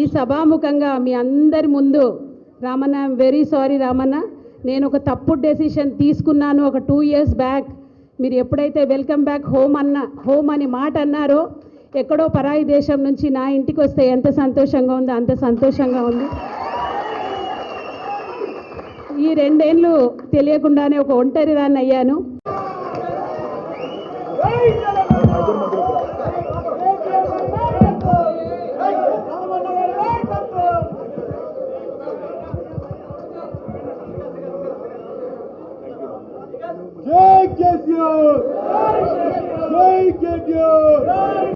ఈ సభాముఖంగా మీ అందరి ముందు రామన్న వెరీ సారీ రామన్న. నేను ఒక తప్పుడు డెసిషన్ తీసుకున్నాను ఒక టూ ఇయర్స్ బ్యాక్ మీరు ఎప్పుడైతే వెల్కమ్ బ్యాక్ హోమ్ అన్న హోమ్ అని మాట అన్నారో ఎక్కడో పరాయి దేశం నుంచి నా ఇంటికి వస్తే ఎంత సంతోషంగా ఉందో అంత సంతోషంగా ఉంది. ఈ రెండేళ్ళు తెలియకుండానే ఒక ఒంటరి దాన్ని అయ్యాను జై కేసీఆర్ జై కేటీఆర్